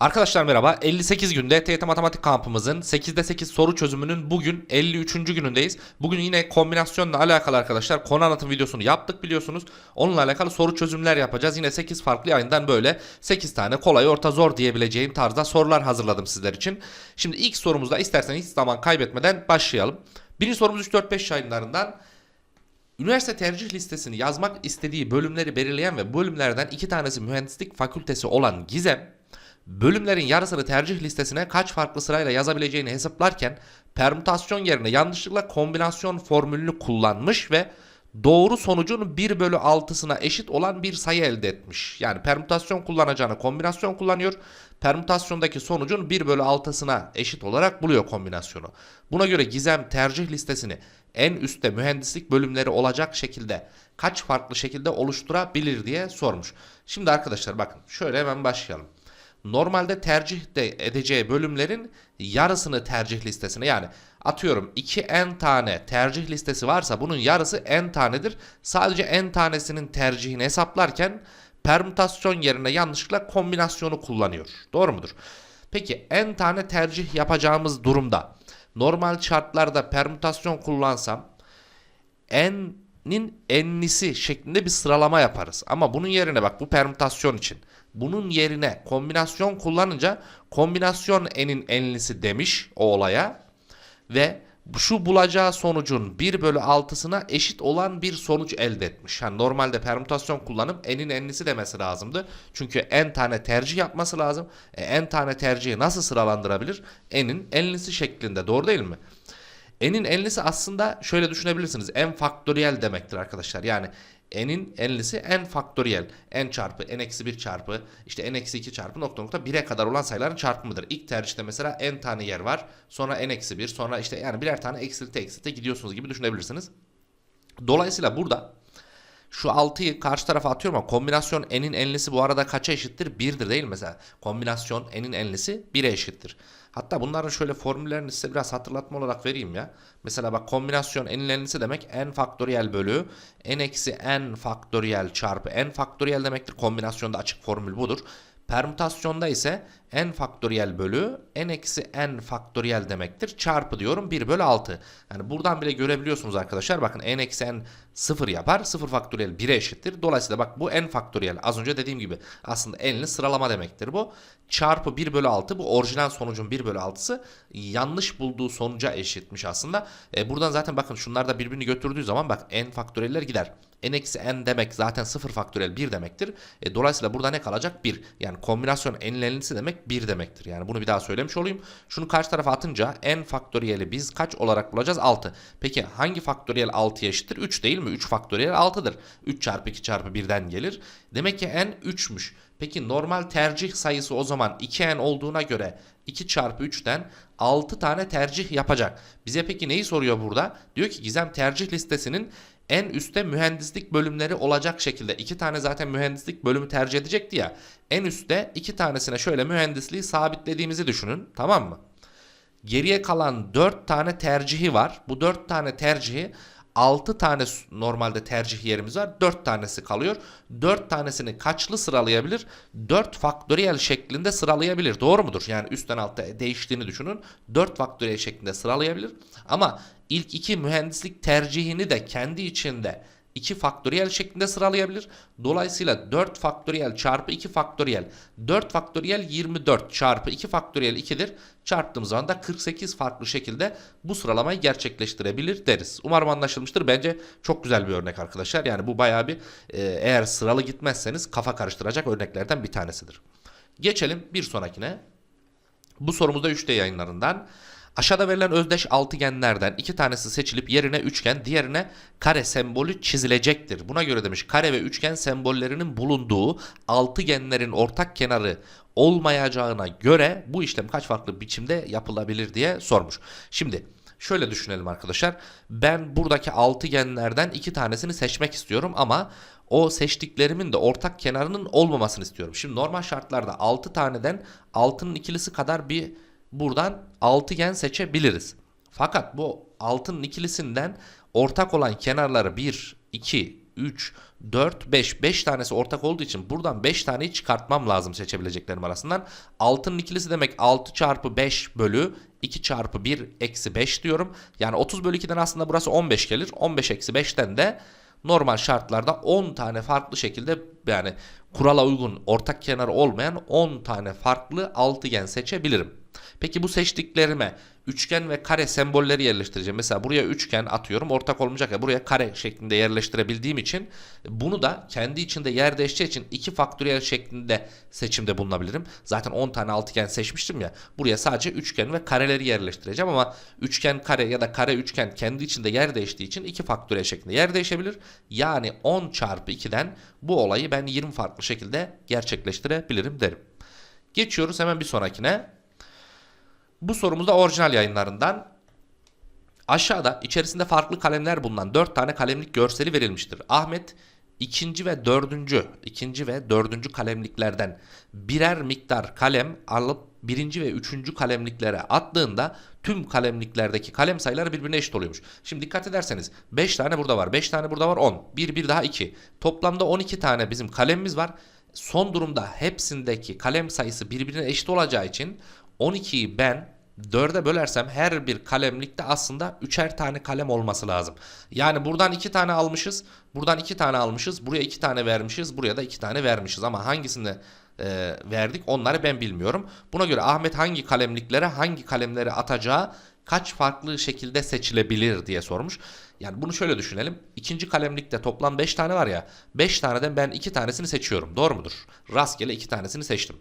Arkadaşlar merhaba. 58 günde TYT Matematik kampımızın 8'de 8 soru çözümünün bugün 53. günündeyiz. Bugün yine kombinasyonla alakalı arkadaşlar konu anlatım videosunu yaptık biliyorsunuz. Onunla alakalı soru çözümler yapacağız. Yine 8 farklı yayından böyle 8 tane kolay orta zor diyebileceğim tarzda sorular hazırladım sizler için. Şimdi ilk sorumuzda isterseniz hiç zaman kaybetmeden başlayalım. Birinci sorumuz 3-4-5 yayınlarından Üniversite tercih listesini yazmak istediği bölümleri belirleyen ve bölümlerden iki tanesi mühendislik fakültesi olan Gizem, bölümlerin yarısını tercih listesine kaç farklı sırayla yazabileceğini hesaplarken permütasyon yerine yanlışlıkla kombinasyon formülünü kullanmış ve doğru sonucun 1 bölü 6'sına eşit olan bir sayı elde etmiş. Yani permütasyon kullanacağını kombinasyon kullanıyor. Permütasyondaki sonucun 1 bölü 6'sına eşit olarak buluyor kombinasyonu. Buna göre Gizem tercih listesini en üstte mühendislik bölümleri olacak şekilde kaç farklı şekilde oluşturabilir diye sormuş. Şimdi arkadaşlar bakın şöyle hemen başlayalım. Normalde tercih de edeceği bölümlerin yarısını tercih listesine yani atıyorum 2 n tane tercih listesi varsa bunun yarısı n tanedir. Sadece n tanesinin tercihini hesaplarken permütasyon yerine yanlışlıkla kombinasyonu kullanıyor. Doğru mudur? Peki n tane tercih yapacağımız durumda normal şartlarda permütasyon kullansam n'nin n'lisi şeklinde bir sıralama yaparız. Ama bunun yerine bak bu permütasyon için. Bunun yerine kombinasyon kullanınca kombinasyon n'in n'lisi demiş o olaya ve şu bulacağı sonucun 1 bölü 6'sına eşit olan bir sonuç elde etmiş. Yani normalde permütasyon kullanıp n'in n'lisi demesi lazımdı. Çünkü n tane tercih yapması lazım. E, n tane tercihi nasıl sıralandırabilir? n'in n'lisi şeklinde doğru değil mi? N'in n'lisi aslında şöyle düşünebilirsiniz. n faktöriyel demektir arkadaşlar. Yani n'in n'lisi n faktöriyel. n çarpı n eksi 1 çarpı işte n eksi 2 çarpı nokta nokta 1'e kadar olan sayıların çarpımıdır. İlk tercihte mesela n tane yer var. Sonra n eksi 1 sonra işte yani birer tane eksilte eksilte gidiyorsunuz gibi düşünebilirsiniz. Dolayısıyla burada şu 6'yı karşı tarafa atıyorum ama kombinasyon n'in n'lisi bu arada kaça eşittir? 1'dir değil mi mesela? Kombinasyon n'in n'lisi 1'e eşittir. Hatta bunların şöyle formüllerini size biraz hatırlatma olarak vereyim ya. Mesela bak kombinasyon n'in n'lisi demek n faktöriyel bölü n eksi n faktöriyel çarpı n faktöriyel demektir. Kombinasyonda açık formül budur. Permütasyonda ise n faktöriyel bölü n eksi n faktöriyel demektir. Çarpı diyorum 1 bölü 6. Yani buradan bile görebiliyorsunuz arkadaşlar. Bakın n eksi n 0 yapar. 0 faktöriyel 1'e eşittir. Dolayısıyla bak bu n faktöriyel. Az önce dediğim gibi aslında n'li sıralama demektir bu. Çarpı 1 bölü 6 bu orijinal sonucun 1 bölü 6'sı yanlış bulduğu sonuca eşitmiş aslında. E, buradan zaten bakın şunlar da birbirini götürdüğü zaman bak n faktöriyeller gider. n eksi n demek zaten 0 faktöriyel 1 demektir. E, dolayısıyla burada ne kalacak? 1. Yani kombinasyon n'in n'lisi demek 1 demektir. Yani bunu bir daha söylemiş olayım. Şunu karşı tarafa atınca n faktöriyeli biz kaç olarak bulacağız? 6. Peki hangi faktöriyel 6'ya eşittir? 3 değil mi? 3 faktöriyel 6'dır. 3 çarpı 2 çarpı 1'den gelir. Demek ki n 3'müş. Peki normal tercih sayısı o zaman 2n olduğuna göre 2 çarpı 3'ten 6 tane tercih yapacak. Bize peki neyi soruyor burada? Diyor ki Gizem tercih listesinin en üstte mühendislik bölümleri olacak şekilde iki tane zaten mühendislik bölümü tercih edecekti ya. En üstte iki tanesine şöyle mühendisliği sabitlediğimizi düşünün tamam mı? Geriye kalan 4 tane tercihi var. Bu 4 tane tercihi 6 tane normalde tercih yerimiz var. 4 tanesi kalıyor. 4 tanesini kaçlı sıralayabilir? 4 faktöriyel şeklinde sıralayabilir. Doğru mudur? Yani üstten altta değiştiğini düşünün. 4 faktöriyel şeklinde sıralayabilir. Ama ilk iki mühendislik tercihini de kendi içinde 2 faktöriyel şeklinde sıralayabilir. Dolayısıyla 4 faktöriyel çarpı 2 faktöriyel. 4 faktöriyel 24 çarpı 2 faktöriyel 2'dir. Çarptığımız zaman da 48 farklı şekilde bu sıralamayı gerçekleştirebilir deriz. Umarım anlaşılmıştır. Bence çok güzel bir örnek arkadaşlar. Yani bu bayağı bir e, eğer sıralı gitmezseniz kafa karıştıracak örneklerden bir tanesidir. Geçelim bir sonrakine. Bu sorumuzda 3D yayınlarından. Aşağıda verilen özdeş altıgenlerden iki tanesi seçilip yerine üçgen, diğerine kare sembolü çizilecektir. Buna göre demiş kare ve üçgen sembollerinin bulunduğu altıgenlerin ortak kenarı olmayacağına göre bu işlem kaç farklı biçimde yapılabilir diye sormuş. Şimdi şöyle düşünelim arkadaşlar. Ben buradaki altıgenlerden iki tanesini seçmek istiyorum ama o seçtiklerimin de ortak kenarının olmamasını istiyorum. Şimdi normal şartlarda 6 taneden 6'nın ikilisi kadar bir buradan altıgen seçebiliriz. Fakat bu altının ikilisinden ortak olan kenarları 1, 2, 3, 4, 5. 5 tanesi ortak olduğu için buradan 5 taneyi çıkartmam lazım seçebileceklerim arasından. 6'nın ikilisi demek 6 çarpı 5 bölü 2 çarpı 1 eksi 5 diyorum. Yani 30 bölü 2'den aslında burası 15 gelir. 15 eksi 5'ten de normal şartlarda 10 tane farklı şekilde yani kurala uygun ortak kenarı olmayan 10 tane farklı altıgen seçebilirim. Peki bu seçtiklerime üçgen ve kare sembolleri yerleştireceğim. Mesela buraya üçgen atıyorum ortak olmayacak ya buraya kare şeklinde yerleştirebildiğim için bunu da kendi içinde yer değişeceği için iki faktöriyel şeklinde seçimde bulunabilirim. Zaten 10 tane altıgen seçmiştim ya buraya sadece üçgen ve kareleri yerleştireceğim ama üçgen kare ya da kare üçgen kendi içinde yer değiştiği için iki faktöriyel şeklinde yer değişebilir. Yani 10 çarpı 2'den bu olayı ben 20 farklı şekilde gerçekleştirebilirim derim. Geçiyoruz hemen bir sonrakine. Bu sorumuzda orijinal yayınlarından aşağıda içerisinde farklı kalemler bulunan 4 tane kalemlik görseli verilmiştir. Ahmet ikinci ve dördüncü, ikinci ve dördüncü kalemliklerden birer miktar kalem alıp birinci ve üçüncü kalemliklere attığında tüm kalemliklerdeki kalem sayıları birbirine eşit oluyormuş. Şimdi dikkat ederseniz 5 tane burada var, 5 tane burada var 10, 1 bir daha 2. Toplamda 12 tane bizim kalemimiz var. Son durumda hepsindeki kalem sayısı birbirine eşit olacağı için 12'yi ben 4'e bölersem her bir kalemlikte aslında üçer tane kalem olması lazım. Yani buradan 2 tane almışız. Buradan 2 tane almışız. Buraya 2 tane vermişiz. Buraya da 2 tane vermişiz. Ama hangisini e, verdik onları ben bilmiyorum. Buna göre Ahmet hangi kalemliklere hangi kalemleri atacağı kaç farklı şekilde seçilebilir diye sormuş. Yani bunu şöyle düşünelim. İkinci kalemlikte toplam 5 tane var ya. 5 taneden ben 2 tanesini seçiyorum. Doğru mudur? Rastgele 2 tanesini seçtim.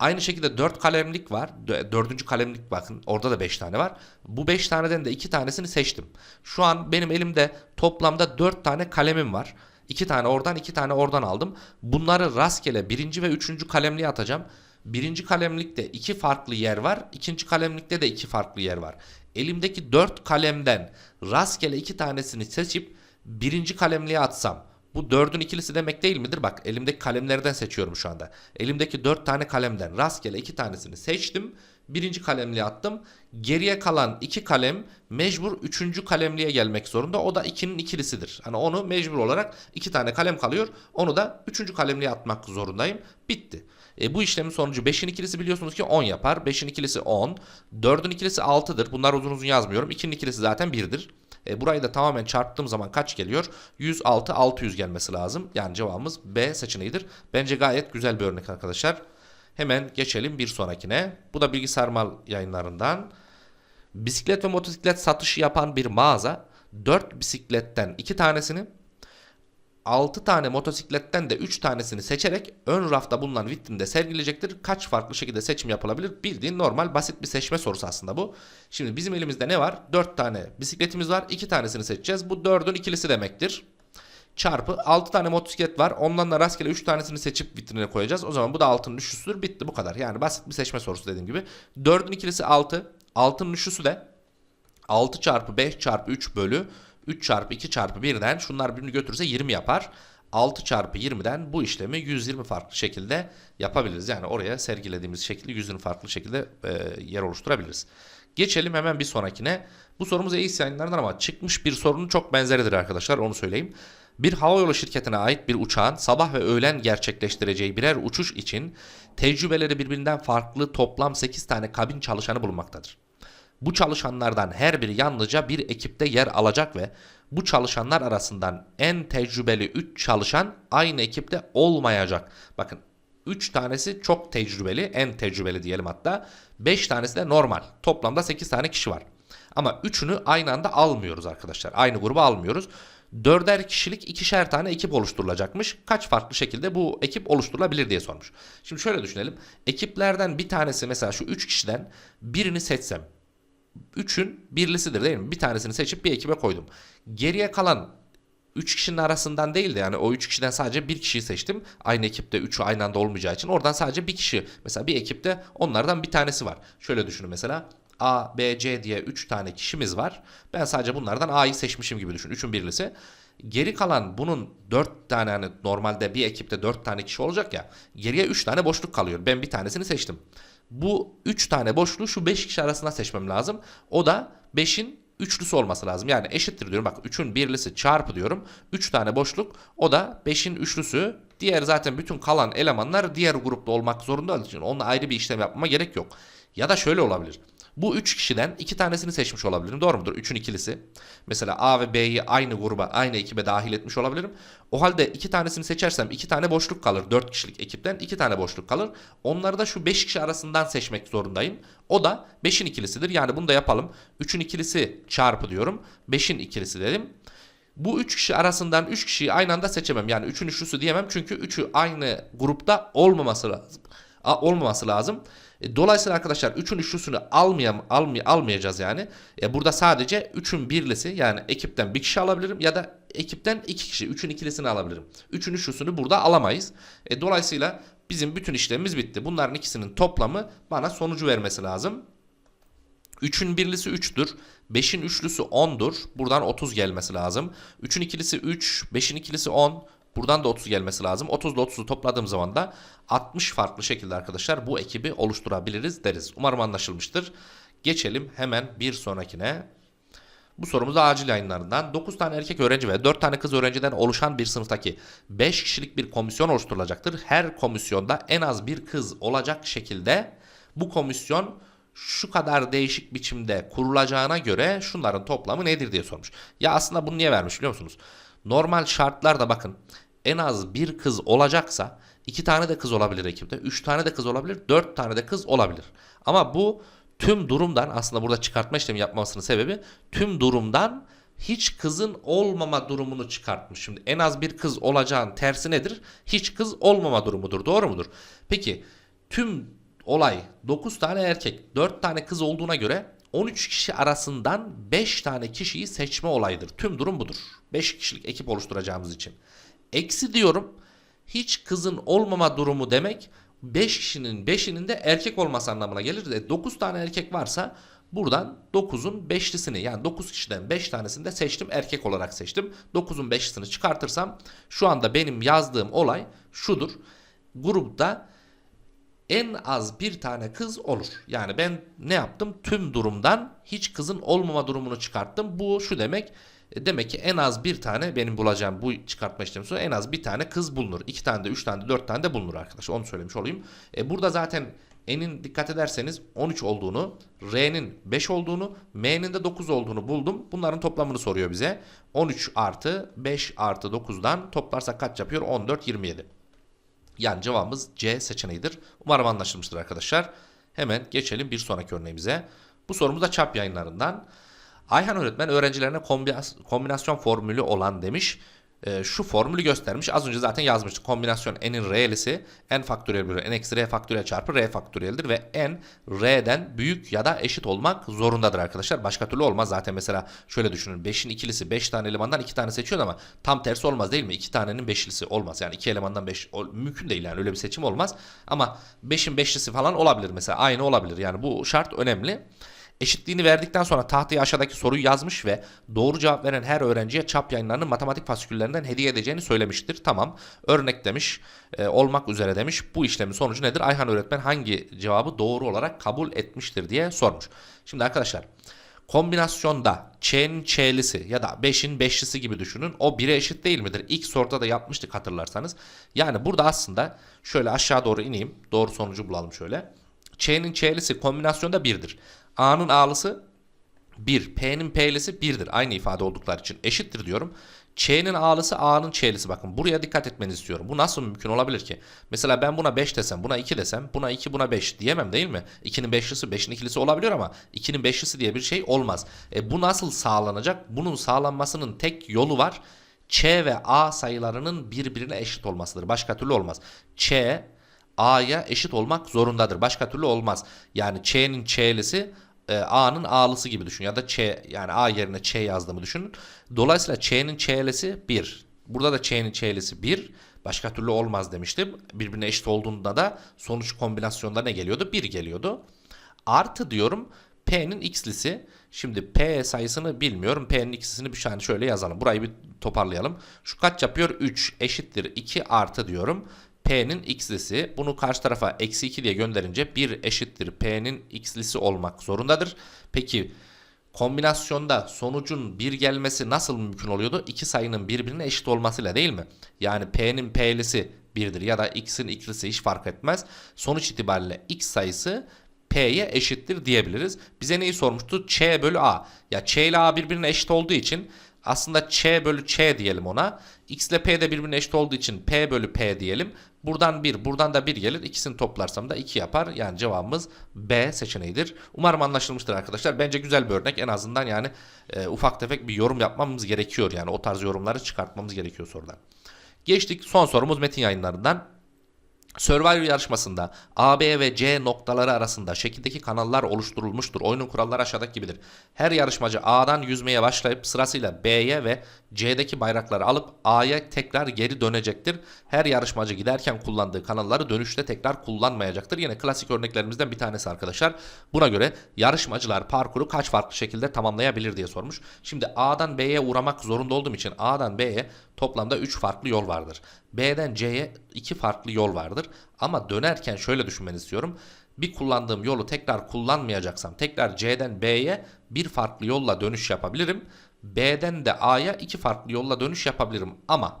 Aynı şekilde 4 kalemlik var. 4. kalemlik bakın orada da 5 tane var. Bu 5 taneden de 2 tanesini seçtim. Şu an benim elimde toplamda 4 tane kalemim var. 2 tane oradan 2 tane oradan aldım. Bunları rastgele 1. ve 3. kalemliğe atacağım. Birinci kalemlikte iki farklı yer var. ikinci kalemlikte de iki farklı yer var. Elimdeki 4 kalemden rastgele 2 tanesini seçip birinci kalemliğe atsam bu dördün ikilisi demek değil midir? Bak elimdeki kalemlerden seçiyorum şu anda. Elimdeki dört tane kalemden rastgele iki tanesini seçtim. Birinci kalemliğe attım. Geriye kalan iki kalem mecbur üçüncü kalemliğe gelmek zorunda. O da ikinin ikilisidir. Hani onu mecbur olarak iki tane kalem kalıyor. Onu da üçüncü kalemliğe atmak zorundayım. Bitti. E, bu işlemin sonucu 5'in ikilisi biliyorsunuz ki 10 yapar. 5'in ikilisi 10. 4'ün ikilisi 6'dır. Bunlar uzun uzun yazmıyorum. 2'nin ikilisi zaten 1'dir. E, burayı da tamamen çarptığım zaman kaç geliyor? 106 600 gelmesi lazım. Yani cevabımız B seçeneğidir. Bence gayet güzel bir örnek arkadaşlar. Hemen geçelim bir sonrakine. Bu da bilgisayar mal yayınlarından. Bisiklet ve motosiklet satışı yapan bir mağaza 4 bisikletten 2 tanesini 6 tane motosikletten de 3 tanesini seçerek ön rafta bulunan vitrinde sergileyecektir. Kaç farklı şekilde seçim yapılabilir? Bildiğin normal basit bir seçme sorusu aslında bu. Şimdi bizim elimizde ne var? 4 tane bisikletimiz var. 2 tanesini seçeceğiz. Bu 4'ün ikilisi demektir. Çarpı 6 tane motosiklet var. Ondan da rastgele 3 tanesini seçip vitrine koyacağız. O zaman bu da 6'nın üçlüsüdür. Bitti bu kadar. Yani basit bir seçme sorusu dediğim gibi. 4'ün ikilisi 6. 6'nın üçlüsü de 6 çarpı 5 çarpı 3 bölü 3 çarpı 2 çarpı 1'den şunlar birbirini götürürse 20 yapar. 6 çarpı 20'den bu işlemi 120 farklı şekilde yapabiliriz. Yani oraya sergilediğimiz şekilde 120 farklı şekilde e, yer oluşturabiliriz. Geçelim hemen bir sonrakine. Bu sorumuz yayınlarından ama çıkmış bir sorunun çok benzeridir arkadaşlar onu söyleyeyim. Bir havayolu şirketine ait bir uçağın sabah ve öğlen gerçekleştireceği birer uçuş için tecrübeleri birbirinden farklı toplam 8 tane kabin çalışanı bulunmaktadır. Bu çalışanlardan her biri yalnızca bir ekipte yer alacak ve bu çalışanlar arasından en tecrübeli 3 çalışan aynı ekipte olmayacak. Bakın 3 tanesi çok tecrübeli, en tecrübeli diyelim hatta. 5 tanesi de normal. Toplamda 8 tane kişi var. Ama 3'ünü aynı anda almıyoruz arkadaşlar. Aynı gruba almıyoruz. Dörder kişilik ikişer tane ekip oluşturulacakmış. Kaç farklı şekilde bu ekip oluşturulabilir diye sormuş. Şimdi şöyle düşünelim. Ekiplerden bir tanesi mesela şu 3 kişiden birini seçsem 3'ün birlisidir değil mi? Bir tanesini seçip bir ekibe koydum. Geriye kalan 3 kişinin arasından değil de yani o 3 kişiden sadece bir kişiyi seçtim. Aynı ekipte 3'ü aynı anda olmayacağı için oradan sadece bir kişi. Mesela bir ekipte onlardan bir tanesi var. Şöyle düşünün mesela A, B, C diye 3 tane kişimiz var. Ben sadece bunlardan A'yı seçmişim gibi düşün. 3'ün birlisi. Geri kalan bunun 4 tane hani normalde bir ekipte 4 tane kişi olacak ya. Geriye 3 tane boşluk kalıyor. Ben bir tanesini seçtim bu 3 tane boşluğu şu 5 kişi arasında seçmem lazım. O da 5'in üçlüsü olması lazım. Yani eşittir diyorum. Bak 3'ün birlisi çarpı diyorum. 3 tane boşluk. O da 5'in üçlüsü. Diğer zaten bütün kalan elemanlar diğer grupta olmak zorunda onunla ayrı bir işlem yapmama gerek yok. Ya da şöyle olabilir. Bu 3 kişiden 2 tanesini seçmiş olabilirim. Doğru mudur? 3'ün ikilisi. Mesela A ve B'yi aynı gruba, aynı ekibe dahil etmiş olabilirim. O halde 2 tanesini seçersem 2 tane boşluk kalır. 4 kişilik ekipten 2 tane boşluk kalır. Onları da şu 5 kişi arasından seçmek zorundayım. O da 5'in ikilisidir. Yani bunu da yapalım. 3'ün ikilisi çarpı diyorum. 5'in ikilisi dedim. Bu 3 kişi arasından 3 kişiyi aynı anda seçemem. Yani 3'ün üçlüsü diyemem. Çünkü 3'ü aynı grupta olmaması lazım. A, olmaması lazım. E, Dolayısıyla arkadaşlar 3'ün üçlüsünü almayam, almay, almayacağız yani. E, burada sadece 3'ün birlisi yani ekipten bir kişi alabilirim ya da ekipten 2 kişi 3'ün ikilisini alabilirim. 3'ün üçlüsünü burada alamayız. E, dolayısıyla bizim bütün işlemimiz bitti. Bunların ikisinin toplamı bana sonucu vermesi lazım. 3'ün birlisi 3'tür. 5'in üçlüsü 10'dur. Buradan 30 gelmesi lazım. 3'ün ikilisi 3, 5'in ikilisi 10. Buradan da 30 gelmesi lazım. 30 ile 30'u topladığım zaman da 60 farklı şekilde arkadaşlar bu ekibi oluşturabiliriz deriz. Umarım anlaşılmıştır. Geçelim hemen bir sonrakine. Bu sorumuz acil yayınlarından 9 tane erkek öğrenci ve 4 tane kız öğrenciden oluşan bir sınıftaki 5 kişilik bir komisyon oluşturulacaktır. Her komisyonda en az bir kız olacak şekilde bu komisyon şu kadar değişik biçimde kurulacağına göre şunların toplamı nedir diye sormuş. Ya aslında bunu niye vermiş biliyor musunuz? Normal şartlarda bakın en az bir kız olacaksa iki tane de kız olabilir ekipte, üç tane de kız olabilir, dört tane de kız olabilir. Ama bu tüm durumdan aslında burada çıkartma işlemi yapmasının sebebi tüm durumdan hiç kızın olmama durumunu çıkartmış. Şimdi en az bir kız olacağın tersi nedir? Hiç kız olmama durumudur. Doğru mudur? Peki tüm olay 9 tane erkek 4 tane kız olduğuna göre 13 kişi arasından 5 tane kişiyi seçme olayıdır. Tüm durum budur. 5 kişilik ekip oluşturacağımız için. Eksi diyorum hiç kızın olmama durumu demek 5 kişinin 5'inin de erkek olması anlamına gelir. E 9 tane erkek varsa buradan 9'un 5'lisini yani 9 kişiden 5 tanesini de seçtim erkek olarak seçtim. 9'un 5'lisini çıkartırsam şu anda benim yazdığım olay şudur. Grupta en az bir tane kız olur. Yani ben ne yaptım? Tüm durumdan hiç kızın olmama durumunu çıkarttım. Bu şu demek. e, Demek ki en az bir tane benim bulacağım bu çıkartma işlemi sonra en az bir tane kız bulunur. İki tane de, üç tane de, dört tane de bulunur arkadaşlar. Onu söylemiş olayım. E, burada zaten n'in dikkat ederseniz 13 olduğunu, r'nin 5 olduğunu, m'nin de 9 olduğunu buldum. Bunların toplamını soruyor bize. 13 artı 5 artı 9'dan toplarsak kaç yapıyor? 14, 27. Yani cevabımız C seçeneğidir. Umarım anlaşılmıştır arkadaşlar. Hemen geçelim bir sonraki örneğimize. Bu sorumuz da çap yayınlarından. Ayhan öğretmen öğrencilerine kombina- kombinasyon formülü olan demiş. Ee, şu formülü göstermiş. Az önce zaten yazmıştık. Kombinasyon n'in r'lisi n faktöriyel bölü n eksi r faktöriyel çarpı r faktöriyeldir ve n r'den büyük ya da eşit olmak zorundadır arkadaşlar. Başka türlü olmaz. Zaten mesela şöyle düşünün. 5'in ikilisi 5 tane elemandan 2 tane seçiyor ama tam tersi olmaz değil mi? 2 tanenin beşlisi olmaz. Yani 2 elemandan 5 mümkün değil yani öyle bir seçim olmaz. Ama 5'in beşlisi falan olabilir mesela. Aynı olabilir. Yani bu şart önemli. Eşitliğini verdikten sonra tahtaya aşağıdaki soruyu yazmış ve doğru cevap veren her öğrenciye çap yayınlarının matematik fasiküllerinden hediye edeceğini söylemiştir. Tamam. Örnek demiş. e, olmak üzere demiş. Bu işlemin sonucu nedir? Ayhan öğretmen hangi cevabı doğru olarak kabul etmiştir diye sormuş. Şimdi arkadaşlar kombinasyonda ç'nin ç'lisi ya da 5'in 5'lisi gibi düşünün. O 1'e eşit değil midir? İlk soruda da yapmıştık hatırlarsanız. Yani burada aslında şöyle aşağı doğru ineyim. Doğru sonucu bulalım şöyle. Ç'nin ç'lisi kombinasyonda 1'dir. A'nın A'lısı 1. P'nin P'lisi 1'dir. Aynı ifade oldukları için eşittir diyorum. Ç'nin A'lısı A'nın Ç'lisi bakın buraya dikkat etmenizi istiyorum. Bu nasıl mümkün olabilir ki? Mesela ben buna 5 desem buna 2 desem buna 2 buna 5 diyemem değil mi? 2'nin 5'lisi 5'in ikilisi olabiliyor ama 2'nin 5'lisi diye bir şey olmaz. E, bu nasıl sağlanacak? Bunun sağlanmasının tek yolu var. Ç ve A sayılarının birbirine eşit olmasıdır. Başka türlü olmaz. Ç A'ya eşit olmak zorundadır. Başka türlü olmaz. Yani Ç'nin Ç'lisi e, A'nın A'lısı gibi düşün ya da Ç yani A yerine Ç yazdığımı düşünün. Dolayısıyla Ç'nin Ç'lisi 1. Burada da Ç'nin Ç'lisi 1. Başka türlü olmaz demiştim. Birbirine eşit olduğunda da sonuç kombinasyonda ne geliyordu? 1 geliyordu. Artı diyorum P'nin x'lisi. Şimdi P sayısını bilmiyorum. P'nin x'lisini bir tane şöyle yazalım. Burayı bir toparlayalım. Şu kaç yapıyor? 3 eşittir 2 artı diyorum. P'nin x'lisi bunu karşı tarafa eksi 2 diye gönderince 1 eşittir P'nin x'lisi olmak zorundadır. Peki kombinasyonda sonucun bir gelmesi nasıl mümkün oluyordu? İki sayının birbirine eşit olmasıyla değil mi? Yani P'nin P'lisi 1'dir ya da X'in X'lisi hiç fark etmez. Sonuç itibariyle X sayısı P'ye eşittir diyebiliriz. Bize neyi sormuştu? Ç bölü A. Ya Ç ile A birbirine eşit olduğu için aslında Ç bölü Ç diyelim ona. X ile P de birbirine eşit olduğu için P bölü P diyelim. Buradan 1, buradan da 1 gelir. İkisini toplarsam da 2 yapar. Yani cevabımız B seçeneğidir. Umarım anlaşılmıştır arkadaşlar. Bence güzel bir örnek. En azından yani e, ufak tefek bir yorum yapmamız gerekiyor. Yani o tarz yorumları çıkartmamız gerekiyor sorudan. Geçtik son sorumuz metin yayınlarından. Survivor yarışmasında A, B ve C noktaları arasında şekildeki kanallar oluşturulmuştur. Oyunun kuralları aşağıdaki gibidir. Her yarışmacı A'dan yüzmeye başlayıp sırasıyla B'ye ve C'deki bayrakları alıp A'ya tekrar geri dönecektir. Her yarışmacı giderken kullandığı kanalları dönüşte tekrar kullanmayacaktır. Yine klasik örneklerimizden bir tanesi arkadaşlar. Buna göre yarışmacılar parkuru kaç farklı şekilde tamamlayabilir diye sormuş. Şimdi A'dan B'ye uğramak zorunda olduğum için A'dan B'ye toplamda 3 farklı yol vardır. B'den C'ye 2 farklı yol vardır. Ama dönerken şöyle düşünmenizi istiyorum. Bir kullandığım yolu tekrar kullanmayacaksam tekrar C'den B'ye bir farklı yolla dönüş yapabilirim. B'den de A'ya iki farklı yolla dönüş yapabilirim. Ama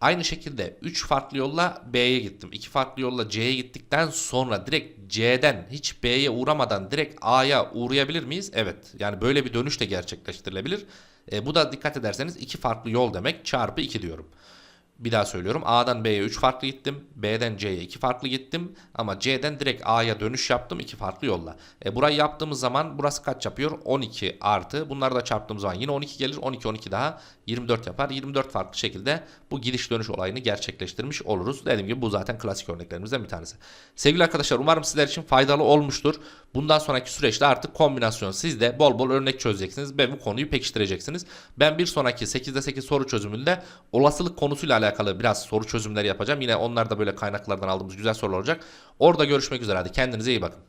aynı şekilde 3 farklı yolla B'ye gittim. 2 farklı yolla C'ye gittikten sonra direkt C'den hiç B'ye uğramadan direkt A'ya uğrayabilir miyiz? Evet. Yani böyle bir dönüş de gerçekleştirilebilir. E, bu da dikkat ederseniz iki farklı yol demek çarpı 2 diyorum. Bir daha söylüyorum. A'dan B'ye 3 farklı gittim. B'den C'ye 2 farklı gittim. Ama C'den direkt A'ya dönüş yaptım 2 farklı yolla. E, burayı yaptığımız zaman burası kaç yapıyor? 12 artı. Bunları da çarptığımız zaman yine 12 gelir. 12 12 daha 24 yapar. 24 farklı şekilde bu gidiş dönüş olayını gerçekleştirmiş oluruz. Dediğim gibi bu zaten klasik örneklerimizden bir tanesi. Sevgili arkadaşlar umarım sizler için faydalı olmuştur. Bundan sonraki süreçte artık kombinasyon siz de bol bol örnek çözeceksiniz ve bu konuyu pekiştireceksiniz. Ben bir sonraki 8'de 8 soru çözümünde olasılık konusuyla alakalı biraz soru çözümleri yapacağım. Yine onlar da böyle kaynaklardan aldığımız güzel sorular olacak. Orada görüşmek üzere hadi kendinize iyi bakın.